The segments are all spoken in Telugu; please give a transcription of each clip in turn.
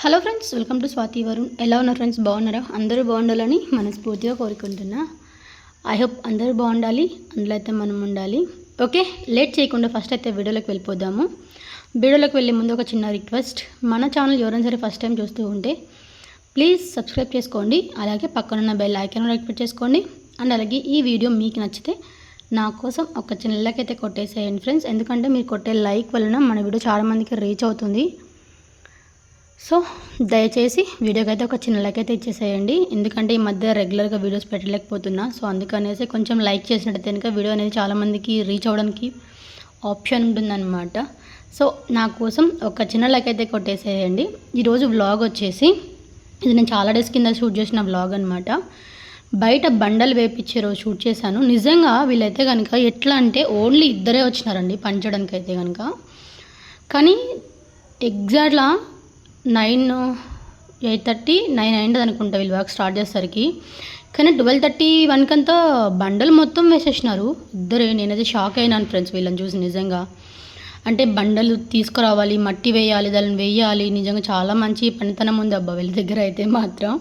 Hello friends welcome to Swathi Varun ఎలా ఉన్నారు ఫ్రెండ్స్ బాగున్నారా? అందరూ బాగుండాలని మనస్ఫూర్తిగా కోరుకుంటున్నా. ఐ హోప్ అందరూ బాగుండాలి అందులో అయితే మనం ఉండాలి. ఓకే లేట్ చేయకుండా ఫస్ట్ అయితే వీడియోలోకి వెళ్ళిపోదాము. వీడియోలోకి వెళ్ళే ముందు ఒక చిన్న రిక్వెస్ట్ మన ఛానల్ ఎవరైనా సరే ఫస్ట్ టైం చూస్తూ ఉంటే ప్లీజ్ సబ్స్క్రైబ్ చేసుకోండి. అలాగే పక్కనున్న బెల్ ఐకాన్ యాక్టివేట్ చేసుకోండి. అండ్ అలాగే ఈ వీడియో మీకు నచ్చితే నా కోసం ఒక చిన్న లైక్ అయితే కొట్టేసేయండి ఫ్రెండ్స్ ఎందుకంటే మీరు కొట్టే లైక్ వలన మన వీడియో చాలామందికి రీచ్ అవుతుంది. సో దయచేసి వీడియోకి అయితే ఒక చిన్న లైక్ అయితే ఇచ్చేసేయండి. ఎందుకంటే ఈ మధ్య రెగ్యులర్గా వీడియోస్ పెట్టలేకపోతున్నా. సో అందుకనేసి కొంచెం లైక్ చేసినట్టయితే కనుక వీడియో అనేది చాలామందికి రీచ్ అవ్వడానికి ఆప్షన్ ఉంటుందన్నమాట. సో నా కోసం ఒక చిన్న లైక్ అయితే కొట్టేసేయండి ఈరోజు వ్లాగ్ వచ్చేసి ఇది నేను చాలా డేస్ కింద షూట్ చేసిన వ్లాగ్ అనమాట బయట బండలు వేపించే రోజు షూట్ చేశాను. నిజంగా వీళ్ళైతే కనుక ఎట్లా అంటే ఓన్లీ ఇద్దరే వచ్చినారండి పనిచేయడానికి అయితే కనుక కానీ exactly nine eight thirty nine అయింది అనుకుంటా వీళ్ళు వర్క్ స్టార్ట్ చేసేసరికి. కానీ ట్వెల్వ్ థర్టీ వన్కంతా బండలు మొత్తం వేసేసినారు. ఇద్దరే నేనైతే షాక్ అయినాను ఫ్రెండ్స్ వీళ్ళని చూసి నిజంగా. అంటే బండలు తీసుకురావాలి మట్టి వేయాలి దాన్ని వేయాలి. నిజంగా చాలా మంచి పనితనం ఉంది అబ్బా వీళ్ళ దగ్గర అయితే మాత్రం.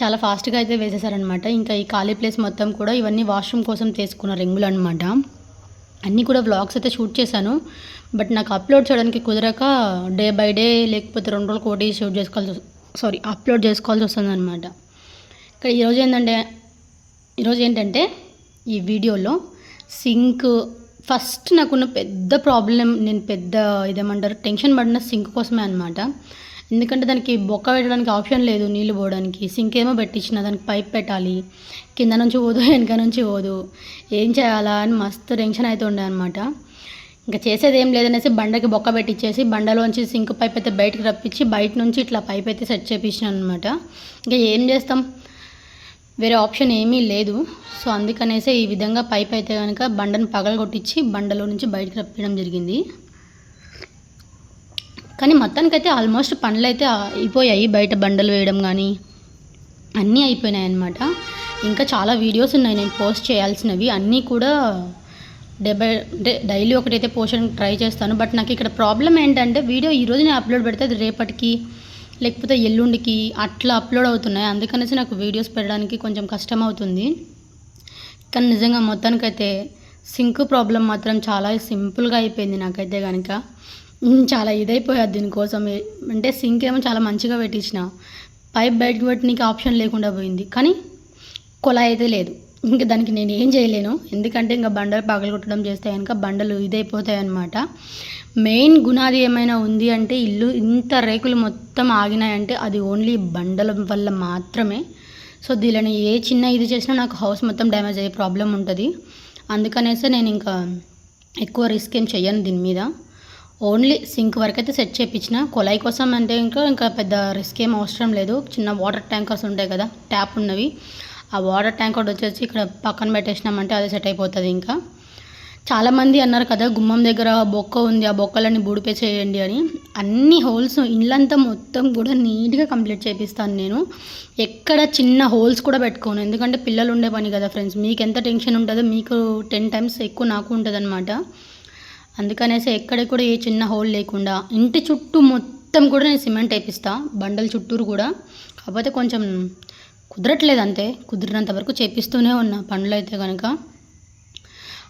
చాలా ఫాస్ట్గా అయితే వేసేసారనమాట ఇంకా ఈ ఖాళీ ప్లేస్ మొత్తం కూడా ఇవన్నీ వాష్రూమ్ కోసం తీసుకున్న రింగులు అనమాట అన్నీ కూడా వ్లాగ్స్ అయితే షూట్ చేశాను. బట్ నాకు అప్లోడ్ చేయడానికి కుదరక డే బై డే లేకపోతే రెండు రోజులు కోటి షూట్ చేసుకోవాల్సి సారీ అప్లోడ్ చేసుకోవాల్సి వస్తుంది అనమాట ఇక్కడ ఈరోజు ఏంటంటే ఈరోజు ఏంటంటే ఈ వీడియోలో సింక్ ఫస్ట్ నాకున్న పెద్ద ప్రాబ్లం నేను పెద్ద ఇదేమంటారు టెన్షన్ పడిన సింక్ కోసమే అనమాట ఎందుకంటే దానికి బొక్క పెట్టడానికి ఆప్షన్ లేదు నీళ్ళు పోవడానికి. సింక్ ఏమో పెట్టించిన దానికి పైప్ పెట్టాలి. కింద నుంచి పోదు వెనక నుంచి పోదు. ఏం చేయాలా అని మస్తు టెన్షన్ అవుతుండే అనమాట ఇంకా చేసేది ఏం లేదనేసి బండకి బొక్క పెట్టించేసి బండలోంచి సింక్ పైప్ అయితే బయటకు రప్పించి బయట నుంచి ఇట్లా పైప్ అయితే సెట్ చేపించాను అనమాట ఇంకా ఏం చేస్తాం? వేరే ఆప్షన్ ఏమీ లేదు. సో అందుకనేసి ఈ విధంగా పైప్ అయితే కనుక బండను పగలగొట్టించి బండలో నుంచి బయటకు రప్పించడం జరిగింది. కానీ మొత్తానికైతే ఆల్మోస్ట్ పనులు అయితే అయిపోయాయి బయట బండలు వేయడం కానీ అన్నీ అయిపోయినాయి అనమాట ఇంకా చాలా వీడియోస్ ఉన్నాయి నేను పోస్ట్ చేయాల్సినవి. అన్నీ కూడా డెబై అంటే డైలీ ఒకటైతే పోషన్ ట్రై చేస్తాను. బట్ నాకు ఇక్కడ ప్రాబ్లం ఏంటంటే వీడియో ఈరోజు నేను అప్లోడ్ పెడితే అది రేపటికి లేకపోతే ఎల్లుండికి అట్లా అప్లోడ్ అవుతున్నాయి. అందుకనేసి నాకు వీడియోస్ పెట్టడానికి కొంచెం కష్టం అవుతుంది. కానీ నిజంగా మొత్తానికైతే సింక్ ప్రాబ్లం మాత్రం చాలా సింపుల్గా అయిపోయింది నాకైతే కనుక చాలా ఇదైపోయాది దీనికోసం అంటే సింక్ ఏమో చాలా మంచిగా పెట్టించిన. పైప్ బయటకు పెట్టడానికి ఆప్షన్ లేకుండా పోయింది. కానీ కుళాయి అయితే లేదు. ఇంకా దానికి నేను ఏం చేయలేను. ఎందుకంటే ఇంకా బండలు పగలగొట్టడం చేస్తే కనుక బండలు ఇదైపోతాయి అన్నమాట మెయిన్ గుణాది ఏమైనా ఉంది అంటే ఇల్లు ఇంత రేకులు మొత్తం ఆగినాయంటే అది ఓన్లీ బండల వల్ల మాత్రమే. సో దీనిని ఏ చిన్న ఇది చేసినా నాకు హౌస్ మొత్తం డ్యామేజ్ అయ్యే ప్రాబ్లం ఉంటుంది. అందుకనేసే నేను ఇంకా ఎక్కువ రిస్క్ ఏం చెయ్యను దీని మీద. ఓన్లీ సింక్ వరకు అయితే సెట్ చేయించిన కొలాయి కోసం అంటే ఇంకా ఇంకా పెద్ద రిస్క్ ఏం అవసరం లేదు. చిన్న వాటర్ ట్యాంకర్స్ ఉంటాయి కదా ట్యాప్ ఉన్నవి. ఆ వాటర్ ట్యాంక్ ఒకటి వచ్చేసి ఇక్కడ పక్కన పెట్టేసినామంటే అదే సెట్ అయిపోతుంది ఇంకా. చాలామంది అన్నారు కదా గుమ్మం దగ్గర బొక్క ఉంది ఆ బొక్కలన్నీ బూడిపే చేయండి అని. అన్ని హోల్స్ ఇళ్ళంతా మొత్తం కూడా నీట్గా కంప్లీట్ చేపిస్తాను నేను. ఎక్కడ చిన్న హోల్స్ కూడా పెట్టుకోను. ఎందుకంటే పిల్లలు ఉండే పని కదా ఫ్రెండ్స్ మీకు ఎంత టెన్షన్ ఉంటుందో మీకు టెన్ టైమ్స్ ఎక్కువ నాకు ఉంటుంది అందుకనేసి ఎక్కడ కూడా ఏ చిన్న హోల్ లేకుండా ఇంటి చుట్టూ మొత్తం కూడా నేను సిమెంట్ వేపిస్తాను బండల చుట్టూరు కూడా. కాకపోతే కొంచెం కుదరట్లేదు అంతే కుదిరినంత వరకు చేపిస్తూనే ఉన్నా. పనులు అయితే కనుక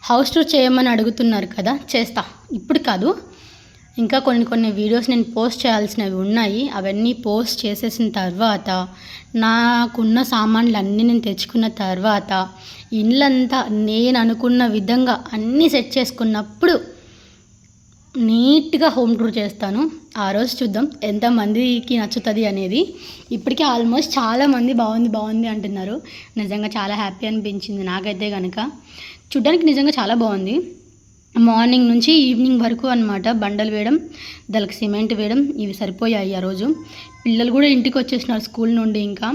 హౌస్ టూర్ చేయమని అడుగుతున్నారు కదా చేస్తా. ఇప్పుడు కాదు. ఇంకా కొన్ని కొన్ని వీడియోస్ నేను పోస్ట్ చేయాల్సినవి ఉన్నాయి. అవన్నీ పోస్ట్ చేసేసిన తర్వాత నాకున్న సామాన్లు అన్నీ నేను తెచ్చుకున్న తర్వాత ఇల్లంతా నేను అనుకున్న విధంగా అన్నీ సెట్ చేసుకున్నప్పుడు నీట్గా హోమ్ టూర్ చేస్తాను. ఆ రోజు చూద్దాం ఎంతమందికి నచ్చుతుంది అనేది. ఇప్పటికే ఆల్మోస్ట్ చాలామంది బాగుంది బాగుంది అంటున్నారు. నిజంగా చాలా హ్యాపీ అనిపించింది నాకైతే కనుక చూడ్డానికి నిజంగా చాలా బాగుంది. మార్నింగ్ నుంచి ఈవినింగ్ వరకు అనమాట బండలు వేయడం దానికి సిమెంట్ వేయడం ఇవి సరిపోయాయి ఆ రోజు. పిల్లలు కూడా ఇంటికి వచ్చేసినారు స్కూల్ నుండి ఇంకా.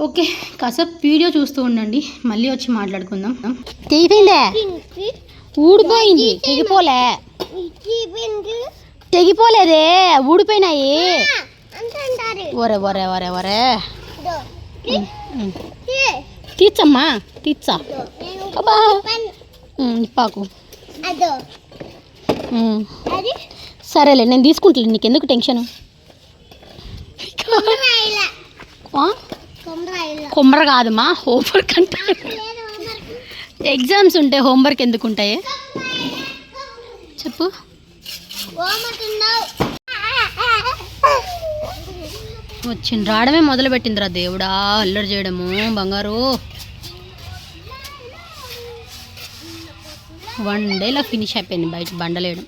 ఓకే కాసేపు వీడియో చూస్తూ ఉండండి. మళ్ళీ వచ్చి మాట్లాడుకుందాం. ఊడిపోయింది. తెగిపోలే. తెగిపోలేదే. ఊడిపోయినాయి. ఒరే ఒరే ఒరే ఒరే. అబ్బా. పాకు ఉమ్. అది. సరేలే నేను తీసుకుంటాను నీకు ఎందుకు టెన్షన్ కొమ్మర కాదమ్మా హోంవర్క్ అంటే ఎగ్జామ్స్ ఉంటే హోంవర్క్ ఎందుకు ఉంటాయి? చెప్పు. వచ్చింది రావడమే మొదలు పెట్టిందిరా దేవుడా అల్లరి చేయడము బంగారు. వన్ డేలో ఫినిష్ అయిపోయింది బయట బండలేయడం.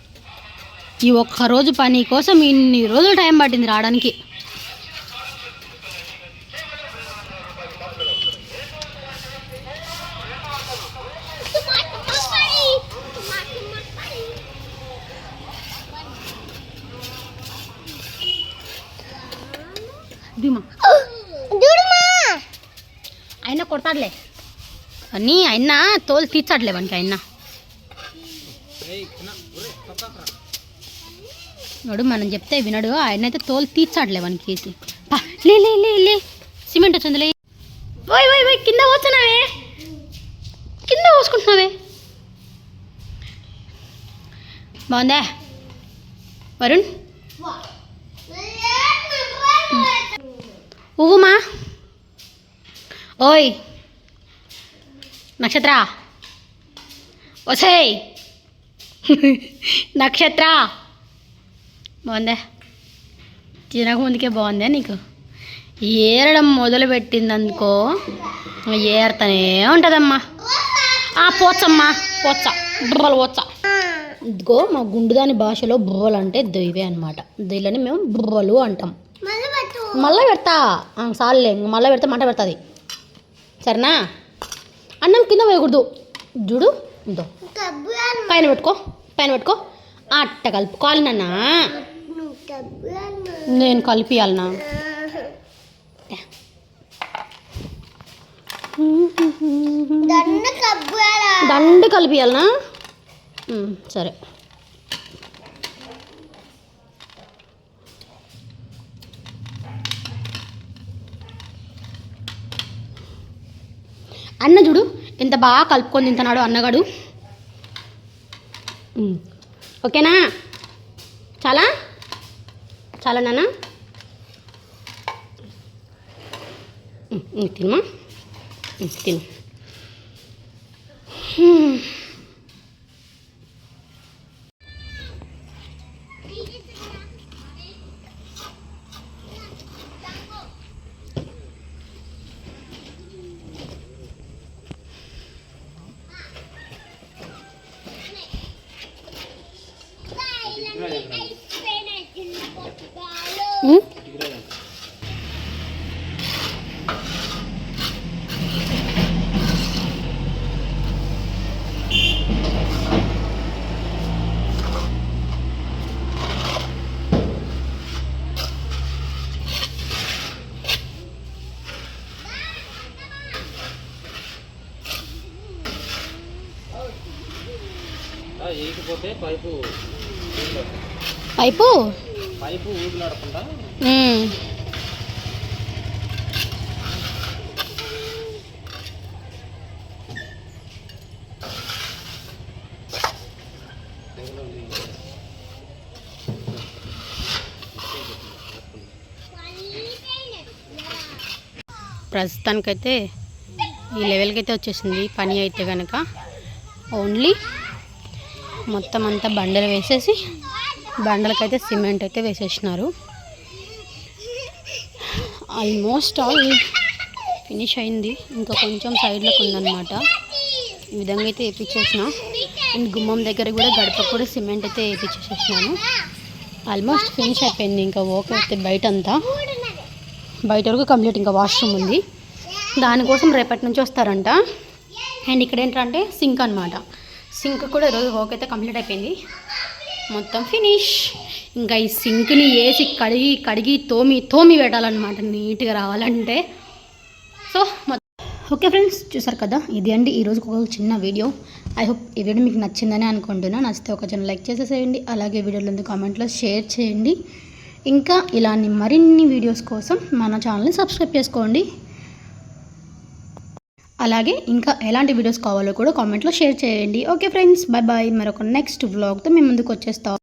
ఈ ఒక్క రోజు పని కోసం ఇన్ని రోజులు టైం పట్టింది రావడానికి. కొడతాడులే అని ఆయన తోలు తీర్చాడులే వానికి ఆయన వాడు మనం చెప్తే వినడు. ఆయన అయితే తోలు తీర్చాడులే వానికి లే లే లే లే. సిమెంట్ వచ్చింది లే ఓయ్ ఓయ్ ఓయ్ కింద పోతున్నావే. కింద పోసుకుంటున్నావే. బాగుందా? వరుణ్? ఊగుమా ఓయ్. నక్షత్ర. ఒసేయ్. నక్షత్ర. బాగుందా? తినక ముందుకే బాగుందా నీకు? ఏరడం మొదలు పెట్టిందనుకో ఏరుతూనే ఉంటుందమ్మా. ఆ పోచమ్మా పోచ బుర్రలు పోచ ఇదిగో మా గుండుదాని భాషలో బుర్రలు అంటే దొయ్యవే అనమాట దీళ్ళని మేము బుర్రలు అంటాం. మళ్ళీ పెడతా. ఇంక మళ్ళీ పెడితే మంట పెడుతుంది. సరేనా? అన్నం కింద వేయకూడదు. చూడు ఇదో. పైన పెట్టుకో పైన పెట్టుకో. అట్ట కలుపుకోవాలి నాన్న. నేను కలిపియాలనా దండు కలిపియాలనా సరే. అన్న చూడు ఎంత బాగా కలుపుకొని తింటున్నాడు అన్నగాడు. ఓకేనా? చాలా? చాలా నాన్న తినమా తిను హ్మ్. ఉమ్. వేయకపోతే పైపు పైపు పైపు ఊగులాడకుండా. ప్రస్తుతానికైతే ఈ లెవెల్కి అయితే వచ్చేసింది పని అయితే కనుక ఓన్లీ మొత్తం అంతా బండలు వేసేసి బండలకైతే సిమెంట్ అయితే వేసేసినారు. ఆల్మోస్ట్ ఆల్ ఫినిష్ అయింది. ఇంకా కొంచెం సైడ్లోకి ఉందన్నమాట. ఈ విధంగా అయితే వేపించేసిన. అండ్ గుమ్మం దగ్గర కూడా గడప కూడా సిమెంట్ అయితే వేపించేసేసినాను. ఆల్మోస్ట్ ఫినిష్ అయిపోయింది. ఇంకా ఓకే అయితే బయట అంతా బయట వరకు కంప్లీట్ ఇంకా వాష్రూమ్ ఉంది. దానికోసం రేపటి నుంచి వస్తారంట. అండ్ ఇక్కడ ఏంటంటే సింక్ అనమాట సింక్ కూడా ఈరోజు వర్క్ అయితే కంప్లీట్ అయిపోయింది. మొత్తం ఫినిష్. ఇంకా ఈ సింక్ని వేసి కడిగి కడిగి తోమి తోమి పెట్టాలన్నమాట నీట్గా రావాలంటే. సో మొత్తం ఓకే ఫ్రెండ్స్ చూసారు కదా? ఇది అండి ఈరోజు ఒక చిన్న వీడియో. ఐ హోప్ ఈ వీడియో మీకు నచ్చిందని అనుకుంటున్నా. నచ్చితే ఒక చిన్న లైక్ చేసేసేయండి. అలాగే వీడియోలో కామెంట్లో షేర్ చేయండి. ఇంకా ఇలాంటి మరిన్ని వీడియోస్ కోసం మన ఛానల్ని సబ్స్క్రైబ్ చేసుకోండి. అలాగే ఇంకా ఎలాంటి వీడియోస్ కావాలో కూడా కామెంట్లో షేర్ చేయండి. ఓకే ఫ్రెండ్స్ బాయ్ బాయ్ మరొక నెక్స్ట్ వ్లాగ్తో మేము ముందుకు వచ్చేస్తాం.